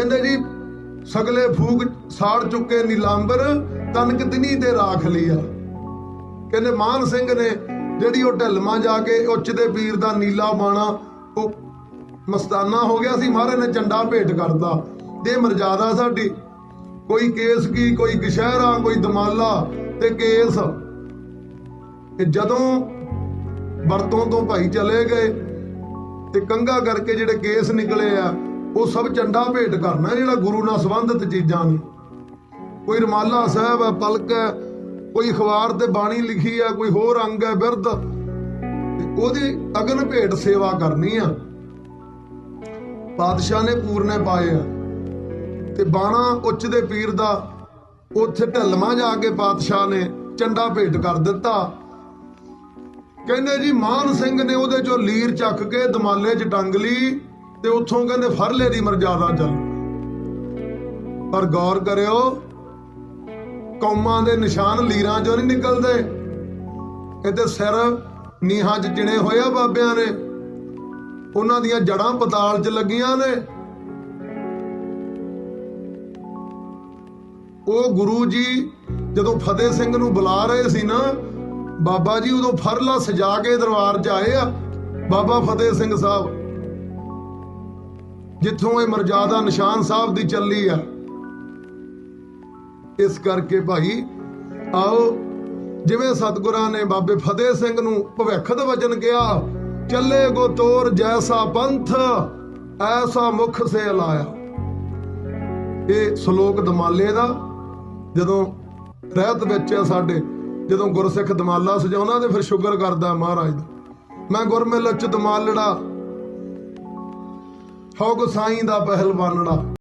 ਕਹਿੰਦੇ ਜੀ, ਸਗਲੇ ਫੂਕ ਸਾੜ ਚੁੱਕੇ ਨੀਲਾਂਬਰ ਤਨਕ ਦਿਨੀ ਤੇ ਰਾਖ ਲਿਆ। ਕਹਿੰਦੇ ਮਾਨ ਸਿੰਘ ਨੇ ਜਿਹੜੀ ਉਹ ਢਲਮਾ ਜਾ ਕੇ ਉੱਚ ਦੇ ਪੀਰ ਦਾ ਨੀਲਾ ਬਾਣਾ, ਉਹ ਮਸਤਾਨਾ ਹੋ ਗਿਆ ਸੀ, ਮਹਾਰਾਜ ਨੇ ਝੰਡਾ ਭੇਟ ਕਰਦਾ ਤੇ ਮਰਜ਼ਾਦਾ ਸਾਡੀ। ਕੋਈ ਕੇਸ ਕੀ, ਕੋਈ ਕਸ਼ਹਿਰਾ ਕੋਈ ਦਮਾਲਾ ਤੇ ਕੇਸ। ਤੇ ਜਦੋਂ ਵਰਤੋਂ ਤੋਂ ਭਾਈ ਚਲੇ ਗਏ ਤੇ ਕੰਗਾ ਕਰਕੇ ਜਿਹੜੇ ਕੇਸ ਨਿਕਲੇ ਆ ਉਹ ਸਭ ਚੰਡਾ ਭੇਟ ਕਰਨਾ ਜਿਹੜਾ ਗੁਰੂ ਨਾਲ ਸੰਬੰਧਿਤ ਚੀਜ਼ਾਂ ਨੇ। ਕੋਈ ਰਮਾਲਾ ਸਾਹਿਬ ਹੈ, ਪਲਕ ਹੈ, ਕੋਈ ਅਖਬਾਰ ਤੇ ਬਾਣੀ ਲਿਖੀ ਹੈ, ਕੋਈ ਹੋਰ ਅੰਗ ਹੈ, ਬਿਰਧ। ਉਹਦੀ ਅਗਨ ਭੇਟ ਸੇਵਾ ਕਰਨੀ ਆ। ਪਾਤਸ਼ਾਹ ਨੇ ਪੂਰਨੇ ਪਾਏ ਆ। ਤੇ ਬਾਣਾ ਉੱਚ ਦੇ ਪੀਰ ਦਾ, ਉੱਥੇ ਢਲਮਾ ਜਾ ਕੇ ਪਾਤਸ਼ਾਹ ਨੇ ਚੰਡਾ ਭੇਟ ਕਰ ਦਿੱਤਾ। ਕਹਿੰਦੇ ਜੀ, ਮਾਨ ਸਿੰਘ ਨੇ ਉਹਦੇ ਚੋਂ ਲੀਰ ਚੱਕ ਕੇ ਦਮਾਲੇ 'ਚ ਟੰਗ ਲਈ। ਤੇ ਉੱਥੋਂ ਕਹਿੰਦੇ ਫਰਲੇ ਦੀ ਮਰਜ਼ਾਦਾ ਚੱਲ। ਪਰ ਗੌਰ ਕਰਿਓ, ਕੌਮਾਂ ਦੇ ਨਿਸ਼ਾਨ ਲੀਰਾਂ 'ਚੋਂ ਨਹੀਂ ਨਿਕਲਦੇ। ਇਹਦੇ ਸਿਰ ਨੀਹਾਂ 'ਚ ਚਿਣੇ ਹੋਏ ਬਾਬਿਆਂ ਨੇ। ਉਹਨਾਂ ਦੀਆਂ ਜੜਾਂ ਪਤਾਲ 'ਚ ਲੱਗੀਆਂ ਨੇ। ਉਹ ਗੁਰੂ ਜੀ ਜਦੋਂ ਫਤਿਹ ਸਿੰਘ ਨੂੰ ਬੁਲਾ ਰਹੇ ਸੀ ਨਾ, ਬਾਬਾ ਜੀ ਉਦੋਂ ਫਰਲਾ ਸਜਾ ਕੇ ਦਰਬਾਰ 'ਚ ਆਏ ਆ, ਬਾਬਾ ਫਤਿਹ ਸਿੰਘ ਸਾਹਿਬ। ਜਿੱਥੋਂ ਇਹ ਮਰਜ਼ਾਦਾ ਨਿਸ਼ਾਨ ਸਾਹਿਬ ਦੀ ਚੱਲੀ ਆ। ਇਸ ਕਰਕੇ ਭਾਈ, ਆਓ, ਜਿਵੇਂ ਸਤਿਗੁਰਾਂ ਨੇ ਬਾਬੇ ਫਤਿਹ ਸਿੰਘ ਨੂੰ ਭਵਿੱਖ ਦਾ ਵਚਨ ਕਿਹਾ, ਚੱਲੇ ਗੋ ਤੋਰ ਜੈਸਾ ਪੰਥ, ਐਸਾ ਮੁਖ ਸੇ ਲਾਇਆ। ਇਹ ਸ਼ਲੋਕ ਦਮਾਲੇ ਦਾ, ਜਦੋਂ ਰਹਿਤ ਵਿੱਚ ਆ ਸਾਡੇ, ਜਦੋਂ ਗੁਰਸਿੱਖ ਦਮਾਲਾ ਸਜਾਉਂਦਾ ਤੇ ਫਿਰ ਸ਼ੁਕਰ ਕਰਦਾ ਮਹਾਰਾਜ ਦਾ। ਮੈਂ ਗੁਰਮਿਲ ਚ ਦਮਾਲੜਾ ਹੋ ਗੁਸਾਈ ਦਾ ਪਹਿਲਵਾਨੜਾ